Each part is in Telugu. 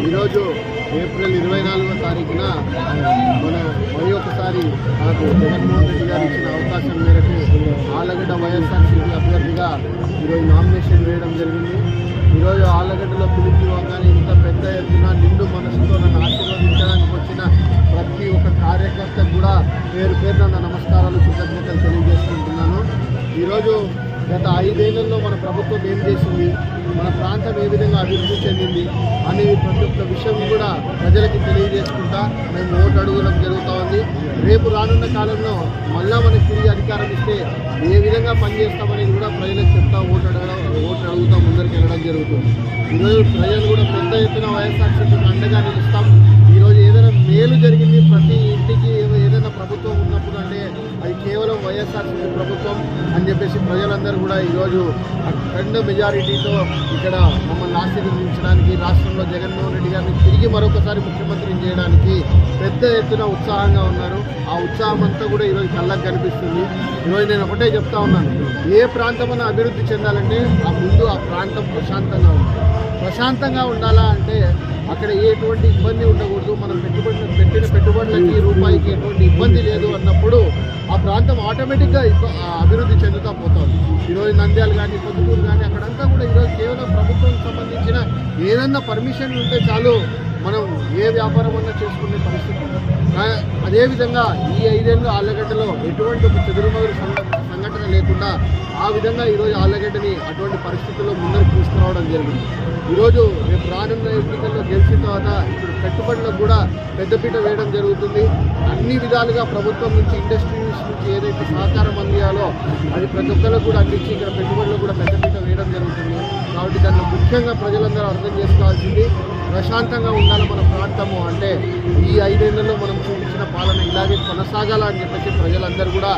ఈరోజు ఏప్రిల్ ఇరవై నాలుగో తారీఖున మన మరి ఒకసారి నాకు జగన్మోహన్ రెడ్డి గారు ఇచ్చిన అవకాశం మేరకు ఆలగడ్డ వైఎస్ఆర్సీపీ అభ్యర్థిగా ఈరోజు నామినేషన్ వేయడం జరిగింది. ఈరోజు ఆలగడ్డలో పిలిపి ఇవ్వగానే ఇంత పెద్ద ఎత్తున నిండు మనసుతో నన్ను ఆశీర్వదించడానికి వచ్చిన ప్రతి ఒక్క కార్యకర్తకు కూడా పేరు పేరున నా నమస్కారాలు కృతజ్ఞతలు తెలియజేసుకుంటున్నాను. ఈరోజు గత ఐదేళ్ళలో మన ప్రభుత్వం ఏం చేసింది? మన ప్రాంతం ఏ విధంగా అభివృద్ధి చెందింది? అనే ప్రతి ఒక్క విషయం కూడా ప్రజలకి తెలియజేసుకుంటా మేము ఓటు అడగడం జరుగుతూ ఉంది. రేపు రానున్న కాలంలో మళ్ళా మనకి తిరిగి అధికారం ఇస్తే ఏ విధంగా పనిచేస్తామనేది కూడా ప్రజలకు చెప్తా ఓటు అడగడం ఓటు అడుగుతా ముందరికి వెళ్ళడం జరుగుతుంది. ఈరోజు ప్రజలు కూడా పెద్ద ఎత్తున వైఎస్ఆర్సీపీకి అండగా నిలుస్తాం. ఈరోజు ఏదైనా మేలు జరిగింది ప్రతి ఇంటికి ఏదైనా ప్రభుత్వం ఉన్నప్పుడు అంటే వైఎస్ఆర్సీపీ ప్రభుత్వం అని చెప్పేసి ప్రజలందరూ కూడా ఈరోజు అఖండ మెజారిటీతో ఇక్కడ మమ్మల్ని ఆశీర్వదించడానికి రాష్ట్రంలో జగన్మోహన్ రెడ్డి గారిని తిరిగి మరొకసారి ముఖ్యమంత్రిని చేయడానికి పెద్ద ఎత్తున ఉత్సాహంగా ఉన్నారు. ఆ ఉత్సాహం అంతా కూడా ఈరోజు కళ్ళకు కనిపిస్తుంది. ఈరోజు నేను ఒకటే చెప్తా ఉన్నాను. ఏ ప్రాంతం అభివృద్ధి చెందాలంటే ఆ ముందు ఆ ప్రాంతం ప్రశాంతంగా ఉండాలి. ప్రశాంతంగా ఉండాలా అంటే అక్కడ ఎటువంటి ఇబ్బంది ఉండకూడదు. మనం పెట్టుబడి పెట్టిన పెట్టుబడులకి రూపాయికి ఎటువంటి ఇబ్బంది లేదు అన్నప్పుడు ఆ ప్రాంతం ఆటోమేటిక్గా అభివృద్ధి చెందుతా పోతుంది. ఈరోజు నంద్యాలు కానీ పొద్దుటూరు కానీ అక్కడంతా కూడా ఈరోజు కేవలం ప్రభుత్వానికి సంబంధించిన ఏదన్నా పర్మిషన్ ఉంటే చాలు మనం ఏ వ్యాపారం అన్నా చేసుకునే పరిస్థితి అదేవిధంగా ఈ ఐదేళ్ళు ఆళ్ళగడ్డలో ఎటువంటి ఒక చెదురుమదురు సంఘటన లేకుండా ఆ విధంగా ఈరోజు ఆళ్ళగడ్డని అటువంటి పరిస్థితుల్లో ముందు రావడం జరిగింది. ఈరోజు రేపు రానున్న ఎన్నికల్లో గెలిచిన తర్వాత ఇప్పుడు పెట్టుబడులకు కూడా పెద్దపీట వేయడం జరుగుతుంది. అన్ని విధాలుగా ప్రభుత్వం నుంచి ఇండస్ట్రీస్ నుంచి ఏదైతే సహకారం అందియాలో అది ప్రతి ఒక్కరికి కూడా అందించి ఇక్కడ పెట్టుబడులకు కూడా పెద్దపీట వేయడం జరుగుతుంది. కాబట్టి దాన్ని ముఖ్యంగా ప్రజలందరూ అర్థం చేసుకోవాల్సింది ప్రశాంతంగా ఉండాలి మన ప్రాంతము అంటే ఈ ఐదేళ్ళలో మనం చూపించిన పాలన ఇలాగే కొనసాగాలని చెప్పేసి ప్రజలందరూ కూడా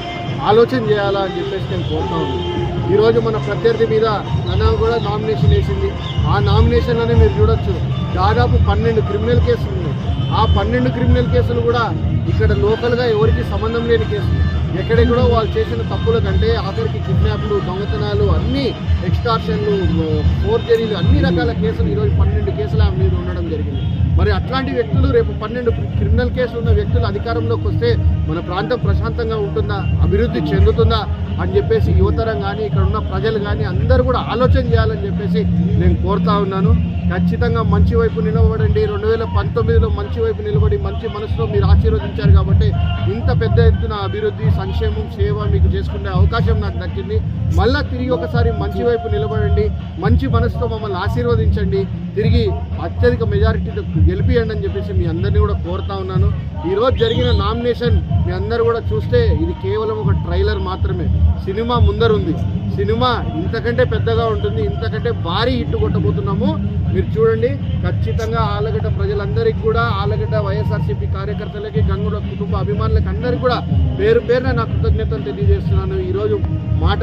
ఆలోచన చేయాలా అని చెప్పేసి నేను కోరుతా ఉన్నాను. ఈరోజు మన ప్రత్యర్థి మీద నన్న కూడా నామినేషన్ వేసింది. ఆ నామినేషన్లోనే మీరు చూడొచ్చు. దాదాపు పన్నెండు క్రిమినల్ కేసులు ఉన్నాయి. ఆ పన్నెండు క్రిమినల్ కేసులు కూడా ఇక్కడ లోకల్గా ఎవరికి సంబంధం లేని కేసులు ఎక్కడెక్కడో వాళ్ళు చేసిన తప్పుల కంటే ఆఖరికి కిడ్నాప్లు దొంగతనాలు అన్ని ఎక్స్టార్షన్లు ఫోర్జరీలు అన్ని రకాల కేసులు ఈరోజు పన్నెండు కేసులు ఆమె మీద ఉండడం జరిగింది. మరి అట్లాంటి వ్యక్తులు రేపు పన్నెండు క్రిమినల్ కేసులు ఉన్న వ్యక్తులు అధికారంలోకి వస్తే మన ప్రాంతం ప్రశాంతంగా ఉంటుందా? అభివృద్ధి చెందుతుందా? అని చెప్పేసి యువతరం కానీ ఇక్కడ ఉన్న ప్రజలు కానీ అందరూ కూడా ఆలోచన చేయాలని చెప్పేసి నేను కోరుతా ఉన్నాను. ఖచ్చితంగా మంచి వైపు నిలబడండి రెండు వేల పంతొమ్మిదిలో మంచి వైపు నిలబడి మంచి మనసులో మీరు ఆశీర్వదించారు కాబట్టి ఇంత పెద్ద ఎత్తున అభివృద్ధి సంక్షేమం సేవ మీకు చేసుకునే అవకాశం నాకు దక్కింది. మళ్ళీ తిరిగి ఒకసారి మంచి వైపు నిలబడండి. మంచి మనసుతో మమ్మల్ని ఆశీర్వదించండి. తిరిగి అత్యధిక మెజారిటీతో గెలిపియండి అని చెప్పేసి మీ అందరినీ కూడా కోరుతా ఉన్నాను. ఈరోజు జరిగిన నామినేషన్ మీ అందరు కూడా చూస్తే ఇది కేవలం ఒక ట్రైలర్ మాత్రమే. సినిమా ముందరుంది. సినిమా ఇంతకంటే పెద్దగా ఉంటుంది ఇంతకంటే భారీ హిట్ కొట్టబోతున్నాము. మీరు చూడండి ఖచ్చితంగా ఆలగడ్డ ప్రజలందరికీ కూడా ఆలగడ్డ వైఎస్ఆర్సీపీ కార్యకర్తలకి గంగుడ కుటుంబ అభిమానులకి అందరికీ కూడా పేరు పేరున నా కృతజ్ఞతలు తెలియజేస్తున్నాను. ఈరోజు మాట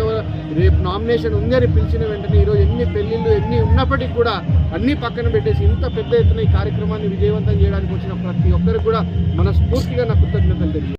రేపు నామినేషన్ ఉంది అని పిలిచిన వెంటనే ఈరోజు ఎన్ని పెళ్ళిళ్ళు ఎన్ని ఉన్నప్పటికీ కూడా అన్ని పక్కన పెట్టేసి ఇంత పెద్ద ఎత్తున ఈ కార్యక్రమాన్ని విజయవంతం చేయడానికి వచ్చిన ప్రతి ఒక్కరికి కూడా మనస్ఫూర్తిగా నా కృతజ్ఞతలు తెలియజేస్తాను